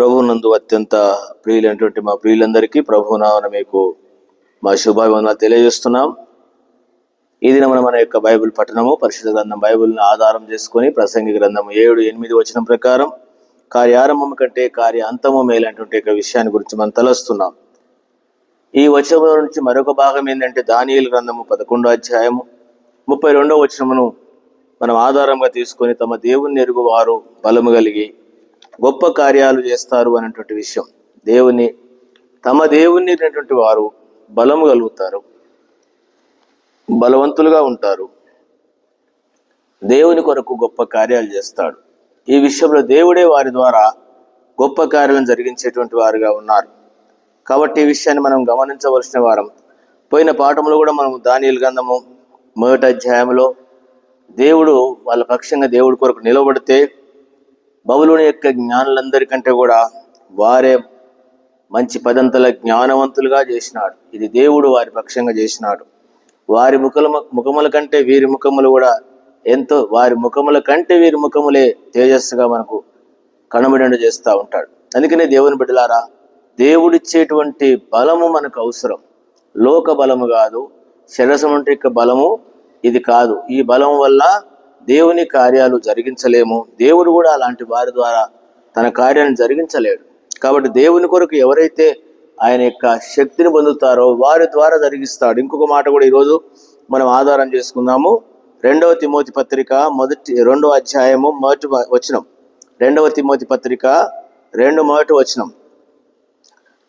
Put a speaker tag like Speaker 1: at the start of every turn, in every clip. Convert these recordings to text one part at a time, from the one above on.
Speaker 1: ప్రభునందు అత్యంత ప్రియులైనటువంటి మా ప్రియులందరికీ ప్రభునామన మీకు మా శుభాభివందనాలు తెలియజేస్తున్నాం. ఈ దిన మన యొక్క బైబిల్ పఠనము పరిశుద్ధ గ్రంథం బైబిల్ని ఆధారం చేసుకొని ప్రసంగి గ్రంథం ఏడు ఎనిమిది వచనం ప్రకారం కార్యారంభం కంటే కార్య అంతము మేలంటువంటి యొక్క విషయాన్ని గురించి మనం తలస్తున్నాం. ఈ వచనం నుంచి మరొక భాగం ఏంటంటే దానియలు గ్రంథము పదకొండో అధ్యాయము ముప్పై రెండో వచనమును మనం ఆధారంగా తీసుకొని తమ దేవుని ఎరుగు వారు బలము కలిగి గొప్ప కార్యాలు చేస్తారు అనేటువంటి విషయం. దేవుని తమ దేవుణ్ణి ఎరిగినటువంటి వారు బలము కలుగుతారు. బలవంతులుగా ఉంటారు. దేవుని కొరకు గొప్ప కార్యాలు చేస్తాడు. ఈ విషయంలో దేవుడే వారి ద్వారా గొప్ప కార్యాలను జరిగించేటువంటి వారుగా ఉన్నారు. కాబట్టి ఈ విషయాన్ని మనం గమనించవలసిన వారం. పోయిన పాఠంలో కూడా మనం దానియలు గంధము మొదటి అధ్యాయంలో దేవుడు వాళ్ళ పక్షంగా దేవుడి కొరకు నిలబడితే బబులోని యొక్క జ్ఞానులందరికంటే కూడా వారే మంచి పదంతల జ్ఞానవంతులుగా చేసినాడు. ఇది దేవుడు వారి పక్షంగా చేసినాడు. వారి ముఖల ముఖముల కంటే వీరి ముఖములు కూడా ఎంతో వారి ముఖముల కంటే వీరి ముఖములే తేజస్సుగా మనకు కనబడి చేస్తూ ఉంటాడు. అందుకనే దేవుని బిడ్డలారా దేవుడిచ్చేటువంటి బలము మనకు అవసరం. లోక బలము కాదు శరసం అంటే యొక్క బలము ఇది కాదు. ఈ బలం వల్ల దేవుని కార్యాలు జరిగించలేము. దేవుడు కూడా అలాంటి వారి ద్వారా తన కార్యాన్ని జరిగించలేడు. కాబట్టి దేవుని కొరకు ఎవరైతే ఆయన యొక్క శక్తిని పొందుతారో వారి ద్వారా జరిగిస్తాడు. ఇంకొక మాట కూడా ఈరోజు మనం ఆధారం చేసుకుందాము. రెండవ తిమోతి పత్రిక మొదటి రెండవ అధ్యాయము మొదటి వచనం. రెండవ తిమోతి పత్రిక రెండు మొదటి వచనం.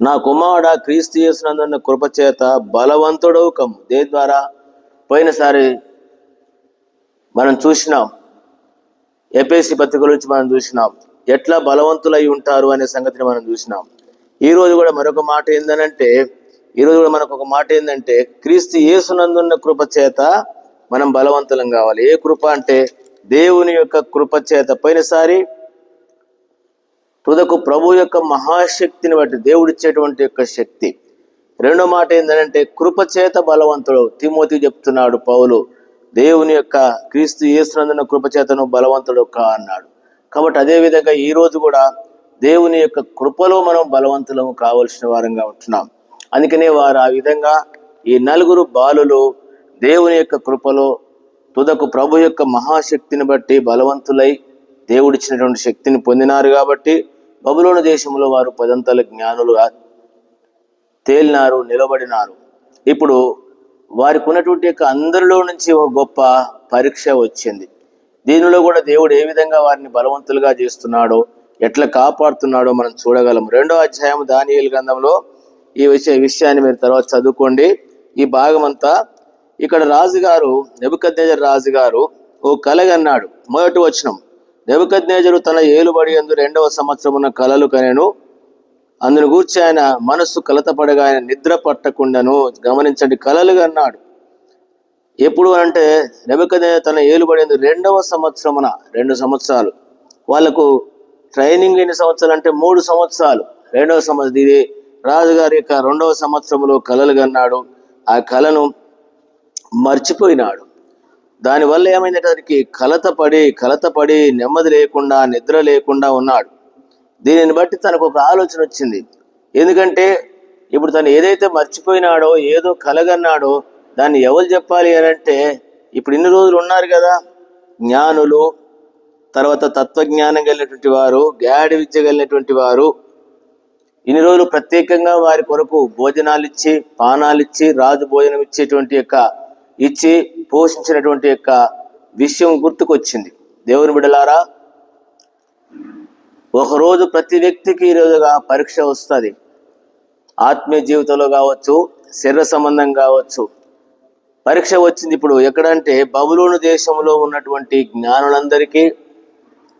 Speaker 1: నా కుమారుడ క్రీస్తు చేసినందున్న కృపచేత బలవంతుడవు కమ్ము దేని ద్వారా? పోయినసారి మనం చూసినాం. ఎపిఎస్సి పత్రిక గురించి మనం చూసినాం. ఎట్లా బలవంతులై ఉంటారు అనే సంగతిని మనం చూసినాం. ఈ రోజు కూడా మరొక మాట ఏందనంటే ఈ రోజు కూడా మనకు ఒక మాట ఏంటంటే క్రీస్తు యేసునందున్న కృప చేత మనం బలవంతులం కావాలి. ఏ కృప అంటే దేవుని యొక్క కృప చేత. పోయినసారి తుదకు ప్రభు యొక్క మహాశక్తిని బట్టి దేవుడిచ్చేటువంటి యొక్క శక్తి. రెండో మాట ఏంటంటే కృప చేత బలవంతుడు తిమోతి చెప్తున్నాడు పౌలు. దేవుని యొక్క క్రీస్తు యేసునందున కృపచేతను బలవంతుడు కా అన్నాడు. కాబట్టి అదే విధంగా ఈ రోజు కూడా దేవుని యొక్క కృపలో మనం బలవంతులము కావలసిన వారంగా ఉంటున్నాం. అందుకనే వారు ఆ విధంగా ఈ నలుగురు బాలులు దేవుని యొక్క కృపలో తుదకు ప్రభు యొక్క మహాశక్తిని బట్టి బలవంతులై దేవుడిచ్చినటువంటి శక్తిని పొందినారు కాబట్టి బబులోని దేశంలో వారు పదంతల జ్ఞానులుగా తేలినారు నిలబడినారు. ఇప్పుడు వారికి ఉన్నటువంటి యొక్క అందరిలో నుంచి ఒక గొప్ప పరీక్ష వచ్చింది. దీనిలో కూడా దేవుడు ఏ విధంగా వారిని బలవంతులుగా చేస్తున్నాడో ఎట్లా కాపాడుతున్నాడో మనం చూడగలం. రెండో అధ్యాయం దానియలు గ్రంథంలో ఈ విషయ విషయాన్ని మీరు తర్వాత చదువుకోండి. ఈ భాగం అంతా ఇక్కడ రాజుగారు నెబుకద్నేజర్ రాజుగారు ఓ కలగన్నాడు మొదటి వచనం నెబుకద్నేజరు తన ఏలుబడి ఎందు రెండవ సంవత్సరమున కలలు కనెను అందును గూర్చి ఆయన మనస్సు కలతపడగా ఆయన నిద్ర పట్టకుండాను గమనించండి కలలుగా అన్నాడు. ఎప్పుడు అంటే నెబకదే తన ఏలుబడింది రెండవ సంవత్సరమున రెండు సంవత్సరాలు. వాళ్ళకు ట్రైనింగ్ ఎన్ని సంవత్సరాలు అంటే మూడు సంవత్సరాలు. రెండవ సంవత్సరం ఇది రాజుగారి యొక్క రెండవ సంవత్సరంలో కలలు కన్నాడు ఆ కళను మర్చిపోయినాడు. దానివల్ల ఏమైందంటే అతనికి కలతపడి కలతపడి నెమ్మది లేకుండా నిద్ర లేకుండా ఉన్నాడు. దీనిని బట్టి తనకు ఒక ఆలోచన వచ్చింది. ఎందుకంటే ఇప్పుడు తను ఏదైతే మర్చిపోయినాడో ఏదో కలగన్నాడో దాన్ని ఎవరు చెప్పాలి అని అంటే ఇప్పుడు ఇన్ని రోజులు ఉన్నారు కదా జ్ఞానులు తర్వాత తత్వజ్ఞానం కలిగినటువంటి వారు గాడి విద్య కలిగినటువంటి వారు ఇన్ని రోజులు ప్రత్యేకంగా వారి కొరకు భోజనాలు ఇచ్చి పానాలు ఇచ్చి రాజు భోజనం ఇచ్చేటువంటి యొక్క ఇచ్చి పోషించినటువంటి యొక్క విషయం గుర్తుకొచ్చింది. దేవుని బిడలారా ఒకరోజు ప్రతి వ్యక్తికి ఈరోజుగా పరీక్ష వస్తుంది. ఆత్మీయ జీవితంలో కావచ్చు శరీర సంబంధం కావచ్చు. పరీక్ష వచ్చింది ఇప్పుడు ఎక్కడంటే బబులోను దేశంలో ఉన్నటువంటి జ్ఞానులందరికీ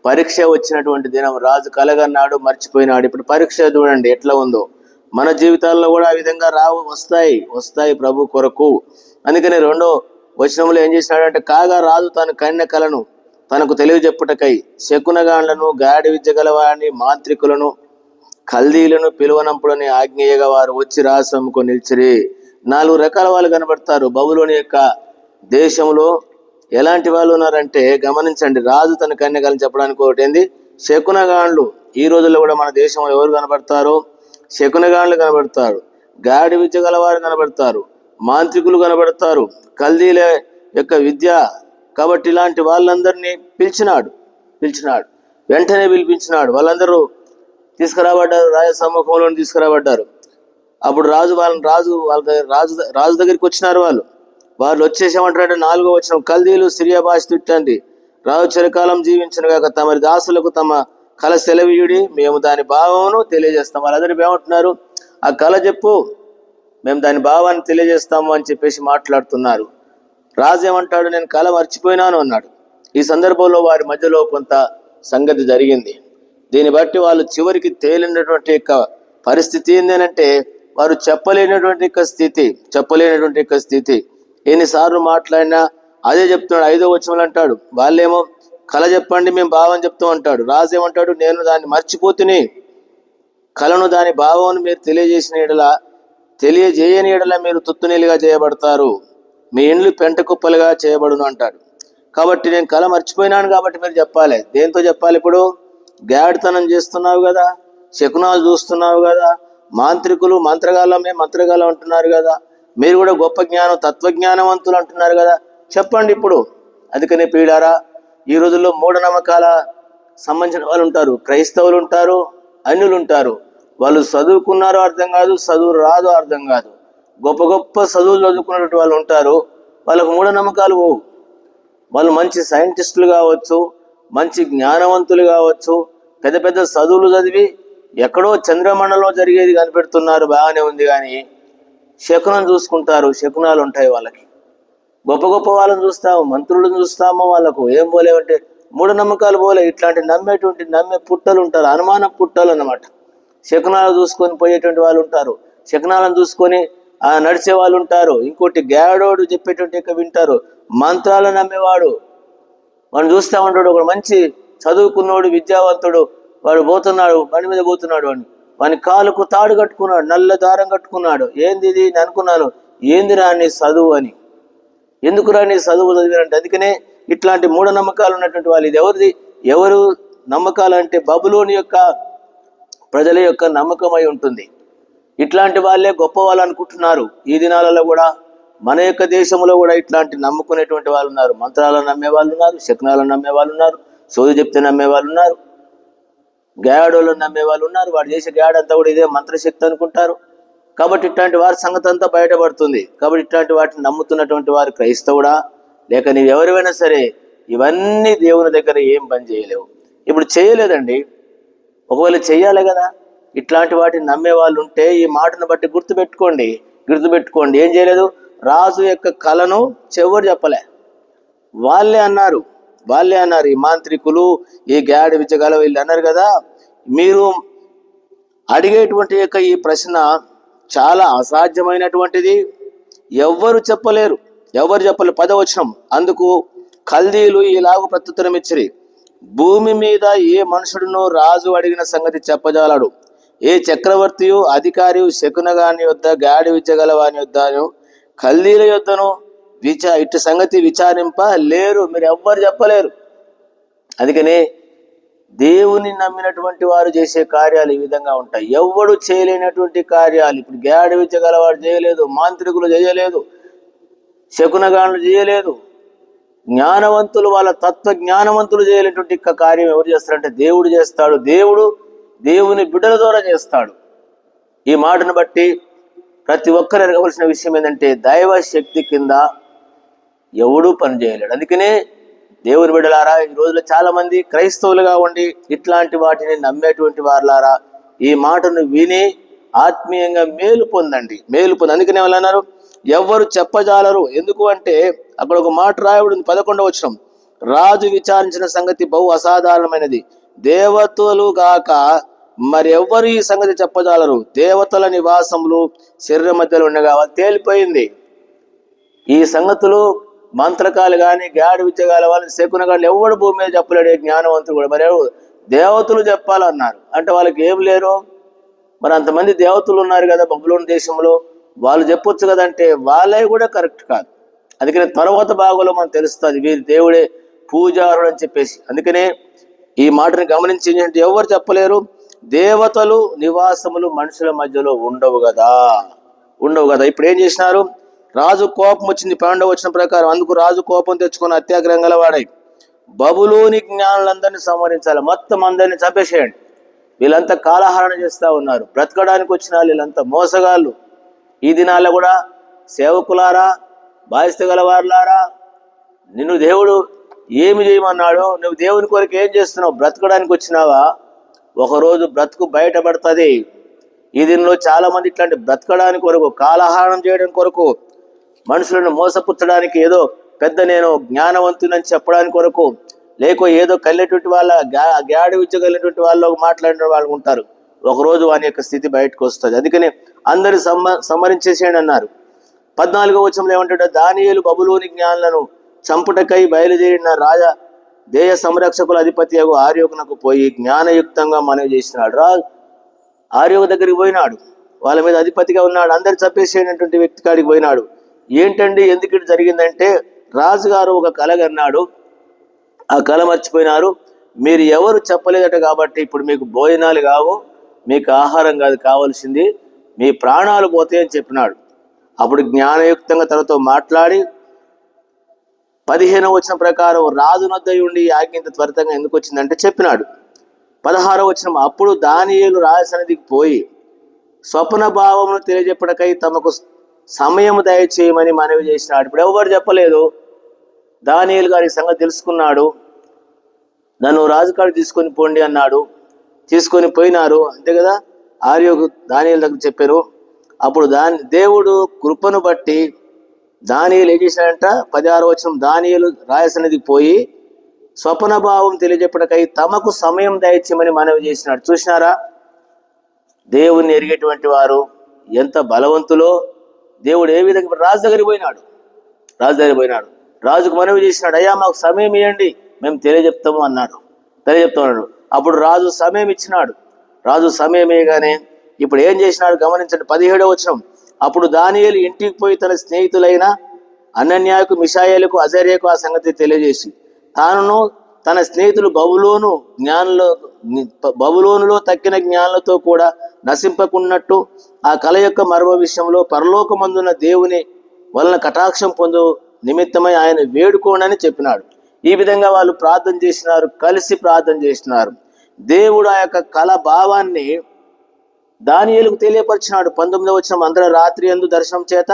Speaker 1: పరీక్ష వచ్చినటువంటి దినం రాజు కలగన్నాడు మర్చిపోయినాడు ఇప్పుడు పరీక్ష చూడండి ఎట్లా ఉందో. మన జీవితాల్లో కూడా ఆ విధంగా రావు వస్తాయి వస్తాయి ప్రభు కొరకు. అందుకని రెండో వచనంలో ఏం చేసినాడంటే కాగా రాజు తన కన్నె కలను తనకు తెలియజెప్పుటకై శకునగాండ్లను గాడి విద్య గలవారిని మాంత్రికులను కల్దీలను పిలువనంపుడని ఆజ్ఞేయగా వారు వచ్చి రాసముకు నిలిచిరి. నాలుగు రకాల వాళ్ళు కనబడతారు. బబులోని యొక్క దేశంలో ఎలాంటి వాళ్ళు ఉన్నారంటే గమనించండి రాజు తన కన్యకలను చెప్పడానికి ఒకటి ఏంది శకునగాండ్లు. ఈ రోజుల్లో కూడా మన దేశంలో ఎవరు కనబడతారు? శకునగాండ్లు కనబడతారు. గాడి విద్య గలవారు కనబడతారు. మాంత్రికులు కనబడతారు. కల్దీల యొక్క విద్య కాబట్టి ఇలాంటి వాళ్ళందరినీ పిలిచినాడు పిలిచినాడు. వెంటనే పిలిపించినాడు. వాళ్ళందరూ తీసుకురాబడ్డారు రాజ సమ్ముఖంలో తీసుకురాబడ్డారు. అప్పుడు రాజు వాళ్ళని రాజు వాళ్ళ దగ్గర రాజు రాజు దగ్గరికి వచ్చినారు వాళ్ళు. వాళ్ళు వచ్చేసేమంటారంటే నాలుగో వచ్చిన కల్దీలు సిరియా భాష తిట్టండి. రాజు చిరకాలం జీవించిన కాక తమరి దాసులకు తమ కళ సెలవీయుడి మేము దాని భావమును తెలియజేస్తాం. వాళ్ళందరూ ఏమంటున్నారు? ఆ కళ చెప్పు మేము దాని భావాన్ని తెలియజేస్తాము అని చెప్పేసి మాట్లాడుతున్నారు. రాజు ఏమంటాడు? నేను కళ మర్చిపోయినాను అన్నాడు. ఈ సందర్భంలో వారి మధ్యలో కొంత సంగతి జరిగింది. దీన్ని బట్టి వాళ్ళు చివరికి తేలినటువంటి యొక్క పరిస్థితి ఏంటంటే వారు చెప్పలేనటువంటి యొక్క స్థితి చెప్పలేనటువంటి యొక్క స్థితి. ఎన్నిసార్లు మాట్లాడినా అదే చెప్తున్నాడు ఐదో వచనంలో అంటాడు. వాళ్ళేమో కళ చెప్పండి మేము భావం చెప్తాం అంటాడు. రాజు ఏమంటాడు? నేను దాన్ని మర్చిపోతుని కళను దాని భావం మీరు తెలియజేసిన ఎడల తెలియజేయని ఎడల మీరు తుత్తునీలుగా చేయబడతారు. మీ ఇండ్లు పెంట కుప్పలుగా చేయబడును అంటాడు. కాబట్టి నేను కళ మర్చిపోయినాను కాబట్టి మీరు చెప్పాలి. దేంతో చెప్పాలి ఇప్పుడు? గాడితనం చేస్తున్నావు కదా శకునాలు చూస్తున్నావు కదా మాంత్రికులు మంత్రగాలమే మంత్రగాలం అంటున్నారు కదా మీరు కూడా గొప్ప జ్ఞానం తత్వజ్ఞానవంతులు అంటున్నారు కదా. చెప్పండి ఇప్పుడు. అందుకనే పీడారా ఈ రోజుల్లో మూఢనమ్మకాల సంబంధించిన వాళ్ళు ఉంటారు. క్రైస్తవులు ఉంటారు అన్యులు ఉంటారు. వాళ్ళు చదువుకున్నారో అర్థం కాదు చదువు రాదో అర్థం కాదు. గొప్ప గొప్ప చదువులు చదువుకున్నటువంటి వాళ్ళు ఉంటారు. వాళ్ళకు మూఢనమ్మకాలు పోవు. వాళ్ళు మంచి సైంటిస్టులు కావచ్చు మంచి జ్ఞానవంతులు కావచ్చు పెద్ద పెద్ద చదువులు చదివి ఎక్కడో చంద్రమండలంలో జరిగేది కనిపెడుతున్నారు బాగానే ఉంది కానీ శకునం చూసుకుంటారు. శకునాలు ఉంటాయి వాళ్ళకి. గొప్ప గొప్ప వాళ్ళని చూస్తాము మంత్రులను చూస్తాము వాళ్ళకు. ఏం పోలేవంటే మూఢనమ్మకాలు పోలే. ఇట్లాంటి నమ్మేటువంటి నమ్మే పుట్టలు ఉంటారు. అనుమాన పుట్టలు అన్నమాట. శకునాలు చూసుకొని పోయేటువంటి వాళ్ళు ఉంటారు. శకునాలను చూసుకొని నడిచే వాళ్ళు ఉంటారు. ఇంకోటి గాడోడు చెప్పేటువంటి యొక్క వింటారు. మంత్రాలను నమ్మేవాడు. వాడు చూస్తా ఉంటాడు. ఒక మంచి చదువుకున్నోడు విద్యావంతుడు. వాడు పోతున్నాడు బండి మీద పోతున్నాడు వాడిని. వాని కాలుకు తాడు కట్టుకున్నాడు నల్ల దారం కట్టుకున్నాడు. ఏంది ఇది? నేను అనుకున్నాను. ఏంది రాని చదువు అని. ఎందుకు రాని చదువు చదివినంటే? అందుకనే ఇట్లాంటి మూఢనమ్మకాలు ఉన్నటువంటి వాళ్ళు ఇది ఎవరిది? ఎవరు నమ్మకాలు అంటే బబులోని యొక్క ప్రజల యొక్క నమ్మకమై ఉంటుంది. ఇట్లాంటి వాళ్ళే గొప్ప వాళ్ళు అనుకుంటున్నారు. ఈ దినాలలో కూడా మన యొక్క దేశంలో కూడా ఇట్లాంటి నమ్ముకునేటువంటి వాళ్ళు ఉన్నారు. మంత్రాలను నమ్మే వాళ్ళు ఉన్నారు శకునాలను నమ్మే వాళ్ళు ఉన్నారు సోది చెప్తే నమ్మే వాళ్ళు ఉన్నారు గాయాడోళ్ళని నమ్మే వాళ్ళు ఉన్నారు. వాడు చేసే గాయాడ్ అంతా కూడా ఇదే మంత్రశక్తి అనుకుంటారు. కాబట్టి ఇట్లాంటి వారి సంగతి అంతా బయటపడుతుంది. కాబట్టి ఇట్లాంటి వాటిని నమ్ముతున్నటువంటి వారు క్రైస్తవుడా? లేక నీవు ఎవరివైనా సరే ఇవన్నీ దేవుని దగ్గర ఏం పని చేయలేవు. ఇప్పుడు చేయలేదండి. ఒకవేళ చెయ్యాలి కదా? ఇట్లాంటి వాటిని నమ్మే వాళ్ళు ఉంటే ఈ మాటను బట్టి గుర్తుపెట్టుకోండి. గుర్తుపెట్టుకోండి. ఏం చేయలేదు? రాజు యొక్క కళను చెవరు చెప్పలే. వాళ్ళే అన్నారు. వాళ్ళే అన్నారు. ఈ మాంత్రికులు ఈ గాడి విచ్చగల వీళ్ళు అన్నారు కదా. మీరు అడిగేటువంటి యొక్క ఈ ప్రశ్న చాలా అసాధ్యమైనటువంటిది. ఎవ్వరు చెప్పలేరు. ఎవరు చెప్పలేరు? పదవచనం. అందుకు కల్దీలు ఇలాగ ప్రత్యుత్తరం ఇచ్చిరి భూమి మీద ఏ మనుషుడును రాజు అడిగిన సంగతి చెప్పజాలడు. ఏ చక్రవర్తియు అధికారియు శకునగాని యొద్ద గాడి విద్యగల వాని యొద్దను కల్దీల యొద్దను విచా ఇటు సంగతి విచారింప లేరు మీరు ఎవ్వరు చెప్పలేరు. అందుకనే దేవుని నమ్మినటువంటి వారు చేసే కార్యాలు ఈ విధంగా ఉంటాయి. ఎవ్వడు చేయలేనటువంటి కార్యాలు ఇప్పుడు గాడి విచ్చగలవాడు చేయలేదు మాంత్రికులు చేయలేదు శకునగానులు చేయలేదు జ్ఞానవంతులు వాళ్ళ తత్వ జ్ఞానవంతులు చేయలేటువంటి కార్యం ఎవరు చేస్తారంటే దేవుడు చేస్తాడు. దేవుడు దేవుని బిడ్డల ద్వారా చేస్తాడు. ఈ మాటను బట్టి ప్రతి ఒక్కరు ఎరగవలసిన విషయం ఏంటంటే దైవ శక్తి కింద ఎవడూ పనిచేయలేడు అందుకనే దేవుని బిడ్డలారా ఈ రోజుల్లో చాలా మంది క్రైస్తవులుగా ఉండి ఇట్లాంటి వాటిని నమ్మేటువంటి వారులారా ఈ మాటను విని ఆత్మీయంగా మేలు పొందండి. మేలు పొంది అందుకనే వాళ్ళు అన్నారు ఎవ్వరు చెప్పజాలరు. ఎందుకు అంటే అక్కడ ఒక మాట రాయబడింది పదకొండవ వచనం. రాజు విచారించిన సంగతి బహు అసాధారణమైనది. దేవతలు గాక మరి ఎవ్వరు ఈ సంగతి చెప్పజాలరు? దేవతల నివాసములు శరీర మధ్యలో ఉండగా తేలిపోయింది. ఈ సంగతులు మంత్రకాలు కానీ గాడి విద్యగాల వాళ్ళని శకునగాళ్ళు ఎవడు భూమి మీద చెప్పలేడు జ్ఞానవంతుడు కూడా. మరి దేవతలు చెప్పాలన్నారు. అంటే వాళ్ళకి ఏం లేరు? మరి అంతమంది దేవతలు ఉన్నారు కదా బబులోని దేశంలో. వాళ్ళు చెప్పొచ్చు కదంటే వాళ్ళే కూడా కరెక్ట్ కాదు. అందుకనే తర్వాత భాగంలో మనకు తెలుస్తుంది వీరి దేవుడే పూజారుడు అని చెప్పేసి. అందుకనే ఈ మాటను గమనించి అంటే ఎవరు చెప్పలేరు? దేవతలు నివాసములు మనుషుల మధ్యలో ఉండవు కదా. ఉండవు కదా. ఇప్పుడు ఏం చేసినారు? రాజు కోపం వచ్చింది. పండుగ వచ్చిన ప్రకారం అందుకు రాజు కోపం తెచ్చుకొని అత్యాగ్రహం గలవాడై బబులోని జ్ఞానులందరినీ సంహరించాలి. మొత్తం అందరినీ చంపేసేయండి. వీళ్ళంతా కాలహరణ చేస్తూ ఉన్నారు. బ్రతకడానికి వచ్చిన వీళ్ళంతా మోసగాళ్ళు. ఈ దినాల్లో కూడా సేవకులారా బాధ్యత గలవారులారా నిన్ను దేవుడు ఏమి చేయమన్నాడో నువ్వు దేవుని కొరకు ఏం చేస్తున్నావు? బ్రతకడానికి వచ్చినావా? ఒకరోజు బ్రతుకు బయటపడుతుంది. ఈ దీనిలో చాలా మంది ఇట్లాంటి బ్రతకడానికి కొరకు కాలహారం చేయడం కొరకు మనుషులను మోసపుచ్చడానికి ఏదో పెద్ద నేను జ్ఞానవంతునని చెప్పడానికి కొరకు లేకో ఏదో కలిగేటువంటి వాళ్ళ గా- గాడి విద్య కలిగినటువంటి వాళ్ళు మాట్లాడిన వాళ్ళు ఉంటారు. ఒకరోజు వాని యొక్క స్థితి బయటకు వస్తుంది. అందుకని అందరు సమ్మ సంహరించేసేయండి అన్నారు. పద్నాలుగో వచ్చంలో ఏమంటాడు? దానియులు బబులోని జ్ఞానులను చంపుటకై బయలుదేరిన రాజా దేయ సంరక్షకుల అధిపతి అగు ఆర్యోగునకు పోయి జ్ఞానయుక్తంగా మనవి చేసినాడు. రా ఆర్యోగ దగ్గరికి పోయినాడు. వాళ్ళ మీద అధిపతిగా ఉన్నాడు. అందరు చంపేసేటువంటి వ్యక్తి కాడికి పోయినాడు. ఏంటండి? ఎందుకు ఇటు జరిగిందంటే రాజుగారు ఒక కళ కన్నాడు. ఆ కళ మర్చిపోయినారు. మీరు ఎవరు చెప్పలేదట కాబట్టి ఇప్పుడు మీకు భోజనాలు కావు మీకు ఆహారం కాదు కావాల్సింది మీ ప్రాణాలు పోతాయని చెప్పినాడు. అప్పుడు జ్ఞానయుక్తంగా తనతో మాట్లాడి పదిహేను వచ్చిన ప్రకారం రాజు నొద్ద ఉండి ఆజ్ఞ త్వరితంగా ఎందుకు వచ్చిందంటే చెప్పినాడు. పదహారో వచ్చిన అప్పుడు దానియేలు రాజసన్నిధికి పోయి స్వప్న భావమును తెలియజెప్పడకై తమకు సమయం దయచేయమని మనవి చేసినాడు. ఇప్పుడు ఎవరు చెప్పలేదు? దానియులు గారి సంగతి తెలుసుకున్నాడు. నన్ను రాజుకాడు తీసుకొని పోండి అన్నాడు. తీసుకొని పోయినారు. అంతే కదా? ఆర్యోగు దానియేలు దగ్గర చెప్పారు. అప్పుడు దాని దేవుడు కృపను బట్టి దానియులు ఏం చేశాడంట? పదహారు వచ్చిన దానియులు రాయసనది పోయి స్వప్న భావం తెలియజెప్పడకై తమకు సమయం దయచేయమని మనవి చేసినాడు. చూసినారా? దేవుణ్ణి ఎరిగేటువంటి వారు ఎంత బలవంతులో దేవుడు ఏ విధంగా రాజు దగ్గరికి పోయినాడు? రాజు దగ్గర పోయినాడు. రాజుకు మనవి చేసినాడు అయ్యా మాకు సమయం ఇవ్వండి మేము తెలియజెప్తాము అన్నాడు. తెలియజెప్తామన్నాడు అప్పుడు రాజు సమయం ఇచ్చినాడు. రాజు సమయం ఇవ్వగానే ఇప్పుడు ఏం చేసినాడు? గమనించండి పదిహేడవ వచ్చినాం అప్పుడు దానియలు ఇంటికి పోయి తన స్నేహితులైన అనన్యాకు మిషాయలకు అజర్యకు ఆ సంగతి తెలియజేసి తానును తన స్నేహితులు బబులోను జ్ఞానంలో బబులోనులో తక్కిన జ్ఞానులతో కూడా నశింపకున్నట్టు ఆ కళ యొక్క మరవ విషయంలో పరలోకమందున్న దేవుని వలన కటాక్షం పొందు నిమిత్తమై ఆయన వేడుకోనని చెప్పినాడు. ఈ విధంగా వాళ్ళు ప్రార్థన చేసినారు కలిసి ప్రార్థన చేసినారు. దేవుడు ఆ యొక్క కళ భావాన్ని దానియేలుకు తెలియపరిచినాడు. పంతొమ్మిదవ వచ్చిన అందరూ రాత్రి ఎందు దర్శనం చేత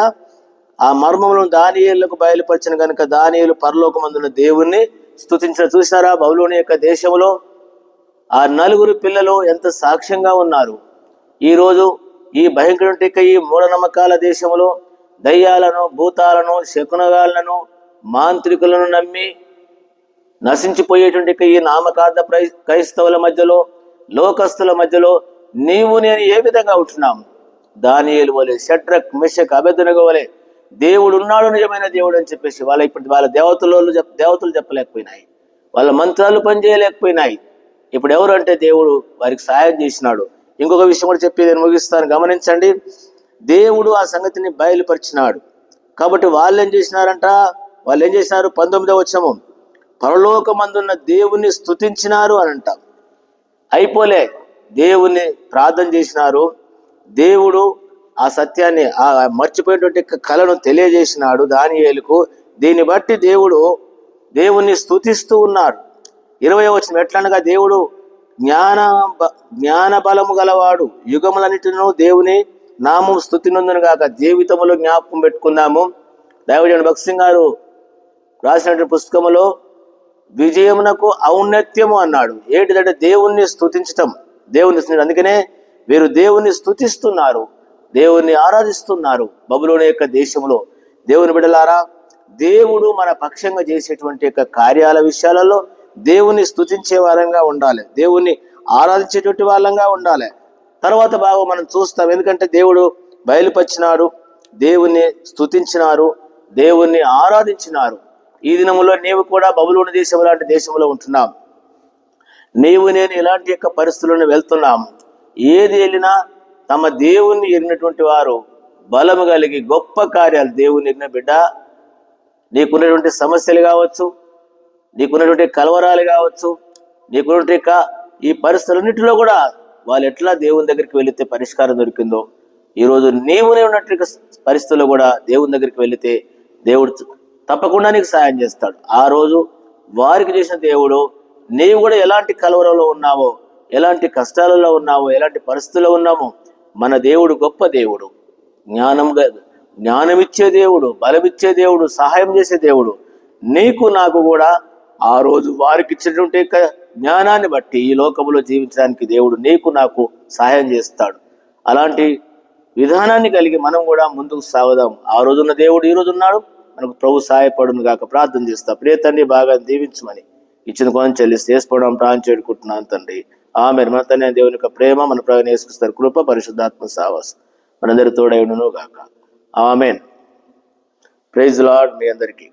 Speaker 1: ఆ మర్మములను దానియేలుకు బయలుపరిచిన కనుక దానియేలు పరలోకమందున దేవుణ్ణి స్థుతించిన చూసారా బబులోని యొక్క దేశంలో ఆ నలుగురు పిల్లలు ఎంత సాక్ష్యంగా ఉన్నారు. ఈరోజు ఈ భయంకర ఈ మూఢనమ్మకాల దేశంలో దయ్యాలను భూతాలను శకునగాలను మాంత్రికులను నమ్మి నశించిపోయేటువంటి ఈ నామకార్థ ప్రై- క్రైస్తవుల మధ్యలో లోకస్తుల మధ్యలో నీవు నేను ఏ విధంగా ఉంటున్నాం దానియలు వలె షట్రక్ మిషక్ అభ్యర్థనగా వలె దేవుడు ఉన్నాడు నిజమైన దేవుడు అని చెప్పేసి వాళ్ళ ఇప్పుడు వాళ్ళ దేవతలు దేవతలు చెప్పలేకపోయినాయి. వాళ్ళ మంత్రాలు పనిచేయలేకపోయినాయి. ఇప్పుడు ఎవరు అంటే దేవుడు వారికి సహాయం చేసినాడు. ఇంకొక విషయం కూడా చెప్పి నేను ముగిస్తాను. గమనించండి. దేవుడు ఆ సంగతిని బయలుపరిచినాడు. కాబట్టి వాళ్ళు ఏం చేసినారంట? వాళ్ళు ఏం చేసినారు? పంతొమ్మిదవ వచ్చము పరలోకమందున్న దేవుణ్ణి స్థుతించినారు అని అంట అయిపోలే. దేవుణ్ణి ప్రార్థన చేసినారు. దేవుడు ఆ సత్యాన్ని ఆ మర్చిపోయినటువంటి కళను తెలియజేసినాడు దానియేలుకు. దీన్ని బట్టి దేవుడు దేవుణ్ణి స్తుతిస్తూ ఉన్నాడు ఇరవై వచ్చిన ఎట్లనగా దేవుడు జ్ఞాన జ్ఞాన బలము గలవాడు. యుగములన్నిటిను దేవుని నామం స్థుతి నందును గాక జీవితంలో జ్ఞాపకం పెట్టుకుందాము. దైవజన్ భక్సింగ్ గారు రాసినటువంటి పుస్తకములో విజయమునకు ఔన్నత్యము అన్నాడు. ఏంటిదంటే దేవుణ్ణి స్తుతించటం. దేవుని ఇస్తున్నాడు అందుకనే వీరు దేవుణ్ణి స్థుతిస్తున్నారు దేవుణ్ణి ఆరాధిస్తున్నారు బబులోని యొక్క దేశంలో. దేవుని బిడలారా దేవుడు మన పక్షంగా చేసేటువంటి యొక్క కార్యాల విషయాలలో దేవుణ్ణి స్థుతించే వారంగా ఉండాలి. దేవుణ్ణి ఆరాధించేటువంటి వాళ్ళంగా ఉండాలి. తర్వాత బాగా మనం చూస్తాం ఎందుకంటే దేవుడు బయలుపరిచినాడు దేవుణ్ణి స్థుతించినారు దేవుణ్ణి ఆరాధించినారు. ఈ దినములో నీవు కూడా బబులోని దేశం లాంటి దేశంలో ఉంటున్నాం నీవు నేను ఇలాంటి యొక్క పరిస్థితులను వెళ్తున్నాం ఏది వెళ్ళినా తమ దేవుణ్ణి ఎరిగినటువంటి వారు బలము కలిగి గొప్ప కార్యాలు దేవుని ఎరిగిన బిడ్డ. నీకున్నటువంటి సమస్యలు కావచ్చు నీకున్నటువంటి కలవరాలు కావచ్చు నీకున్నటువంటి ఈ పరిస్థితులన్నింటిలో కూడా వాళ్ళు ఎట్లా దేవుని దగ్గరికి వెళితే పరిష్కారం దొరికిందో ఈరోజు నీవునే ఉన్నట్టు పరిస్థితుల్లో కూడా దేవుని దగ్గరికి వెళితే దేవుడు తప్పకుండా నీకు సాయం చేస్తాడు. ఆ రోజు వారికి చేసిన దేవుడు నీవు కూడా ఎలాంటి కలవరంలో ఉన్నావో ఎలాంటి కష్టాలలో ఉన్నావో ఎలాంటి పరిస్థితుల్లో ఉన్నామో మన దేవుడు గొప్ప దేవుడు. జ్ఞానం జ్ఞానమిచ్చే దేవుడు బలమిచ్చే దేవుడు సహాయం చేసే దేవుడు. నీకు నాకు కూడా ఆ రోజు వారికి ఇచ్చినటువంటి జ్ఞానాన్ని బట్టి ఈ లోకంలో జీవించడానికి దేవుడు నీకు నాకు సహాయం చేస్తాడు. అలాంటి విధానాన్ని కలిగి మనం కూడా ముందుకు సాగుదాం. ఆ రోజున్న దేవుడు ఈ రోజు ఉన్నాడు మనకు ప్రభు సహాయపడును కాక ప్రార్థన చేస్తా. ప్రియతండ్రి బాగా దీవించమని. ఇచ్చిన కొంచెం చెల్లిస్తే వేసుకోవడం ప్రాణం చేడుకుంటున్నాను తండ్రి. ఆమె మన దేవుని యొక్క ప్రేమ మన ప్రవీణ వేసుకొస్తారు కృప పరిశుద్ధాత్మ సావాస్ మనందరి తోడైనను గాక ఆమెన్. ప్రైజ్ లార్డ్ మీ అందరికీ.